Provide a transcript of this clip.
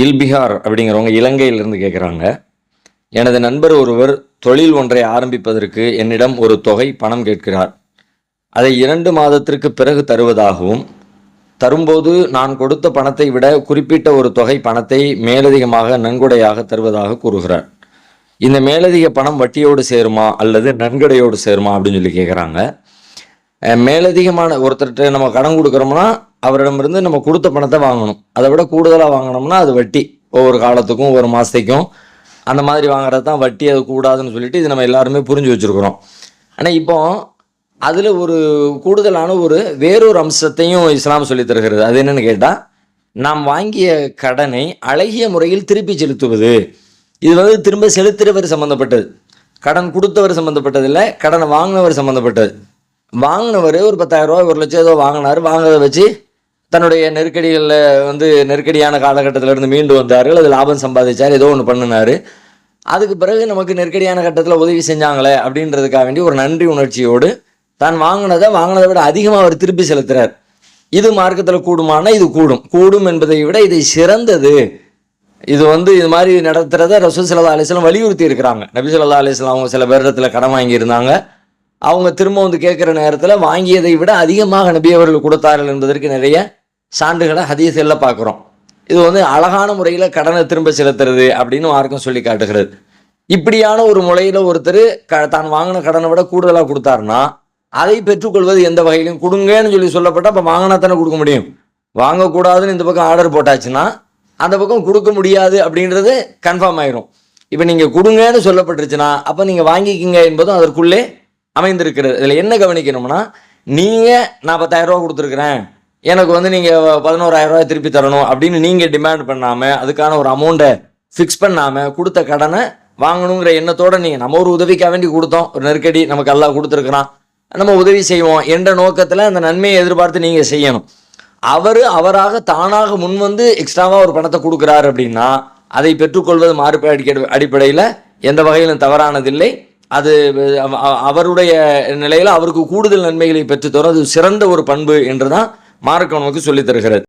இல்பிஹார் அப்படிங்கிறவங்க இலங்கையிலிருந்து கேட்குறாங்க எனது நண்பர் ஒருவர் தொழில் ஒன்றை ஆரம்பிப்பதற்கு என்னிடம் ஒரு தொகை பணம் கேட்கிறார். அதை இரண்டு மாதத்திற்கு பிறகு தருவதாகவும் தரும்போது நான் கொடுத்த பணத்தை விட குறிப்பிட்ட ஒரு தொகை பணத்தை மேலதிகமாக நன்கொடையாக தருவதாக கூறுகிறார். இந்த மேலதிக பணம் வட்டியோடு சேருமா அல்லது நன்கொடையோடு சேருமா அப்படின்னு சொல்லி கேட்குறாங்க மேலதிகமான ஒருத்தர்கிட்ட நம்ம கடன் கொடுக்குறோம்னா அவரிடமிருந்து நம்ம கொடுத்த பணத்தை வாங்கணும். அதை விட கூடுதலாக வாங்கினோம்னா அது வட்டி. ஒவ்வொரு காலத்துக்கும் ஒவ்வொரு மாதத்துக்கும் அந்த மாதிரி வாங்குறது தான் வட்டி அது கூடாதுன்னு சொல்லிட்டு இது நம்ம எல்லாருமே புரிஞ்சு வச்சுருக்குறோம். ஆனால் இப்போ அதில் ஒரு கூடுதலான ஒரு வேறொரு அம்சத்தையும் இஸ்லாம் சொல்லித் தருகிறது. அது என்னென்னு கேட்டால் நாம் வாங்கிய கடனை அழகிய முறையில் திருப்பி செலுத்துவது. இது வந்து திரும்ப செலுத்துறவர் சம்மந்தப்பட்டது கடன் கொடுத்தவர் சம்மந்தப்பட்டது இல்லை கடனை வாங்கினவர் சம்மந்தப்பட்டது வாங்கினவர் ஒரு பத்தாயிரம் ரூபா ஒரு லட்சம் ஏதோ வாங்கினார். வாங்கினதை வச்சு தன்னுடைய நெருக்கடிகளில் வந்து நெருக்கடியான காலகட்டத்தில் இருந்து மீண்டு வந்தார்கள். அது லாபம் சம்பாதிச்சார் ஏதோ ஒன்று பண்ணினார். அதுக்கு பிறகு நமக்கு நெருக்கடியான கட்டத்தில் உதவி செஞ்சாங்களே அப்படின்றதுக்காக வேண்டி ஒரு நன்றி உணர்ச்சியோடு தான் வாங்கினதை வாங்கினதை விட அதிகமாக அவர் திருப்பி செலுத்துகிறார் இது மார்க்கத்தில் கூடுமானா இது கூடும். கூடும் என்பதை விட இது சிறந்தது. இது வந்து இது மாதிரி நடத்துகிறத ரசூல் சல்லா அலிஸ்லாம் வலியுறுத்தி இருக்கிறாங்க. நபி சொல்லா அலிஸ்லாம் அவங்க சில பேரிடத்தில் கடன் வாங்கியிருந்தாங்க. அவங்க திரும்ப வந்து கேட்குற நேரத்தில் வாங்கியதை விட அதிகமாக நபி அவர்கள் கொடுத்தார்கள் என்பதற்கு நிறைய சான்றுகளை ஹதீஸில் பார்க்குறோம். இது வந்து அழகான முறையில் கடனை திரும்ப செலுத்துறது அப்படின்னு மார்க்கம் சொல்லி காட்டுகிறது. இப்படியான ஒரு முறையில் ஒருத்தர் க தான் வாங்கின கடனை விட கூடுதலாக கொடுத்தாருன்னா அதை பெற்றுக்கொள்வது எந்த வகையிலும் கொடுங்கன்னு சொல்லி சொல்லப்பட்டால் அப்போ வாங்கினா தானே கொடுக்க முடியும். வாங்கக்கூடாதுன்னு இந்த பக்கம் ஆர்டர் போட்டாச்சுன்னா அந்த பக்கம் கொடுக்க முடியாது அப்படின்றது கன்ஃபார்ம் ஆயிரும். இப்போ நீங்கள் கொடுங்கன்னு சொல்லப்பட்டுருச்சுன்னா அப்போ நீங்கள் வாங்கிக்கிங்க என்பதும் அதற்குள்ளே அமைந்திருக்கிறது. இதில் என்ன கவனிக்கணும்னா நீங்கள் நான் பத்தாயிரம் ரூபா கொடுத்துருக்குறேன். எனக்கு வந்து நீங்கள் பதினோராயிரம் ரூபாய் திருப்பி தரணும் அப்படின்னு நீங்கள் டிமாண்ட் பண்ணாமல் அதுக்கான ஒரு அமௌண்ட்டை ஃபிக்ஸ் பண்ணாமல் கொடுத்த கடனை வாங்கணுங்கிற எண்ணத்தோட நீங்கள் நம்ம ஒரு உதவிக்காக வேண்டி கொடுத்தோம். ஒரு நெருக்கடி நமக்கு எல்லாம் கொடுத்துருக்குறான். நம்ம உதவி செய்வோம். என்ற நோக்கத்தில் அந்த நன்மையை எதிர்பார்த்து நீங்கள் செய்யணும். அவர் அவராக தானாக முன் வந்து எக்ஸ்ட்ராவாக ஒரு பணத்தை கொடுக்குறாரு அப்படின்னா அதை பெற்றுக்கொள்வது மாறுப அடிக்க அடிப்படையில் எந்த வகையிலும் தவறானதில்லை. அது அவருடைய நிலையில் அவருக்கு கூடுதல் நன்மைகளை பெற்றுத்தரும். அது சிறந்த ஒரு பண்பு என்று தான் மார்க்கம் நமக்கு சொல்லித் தருகிறது.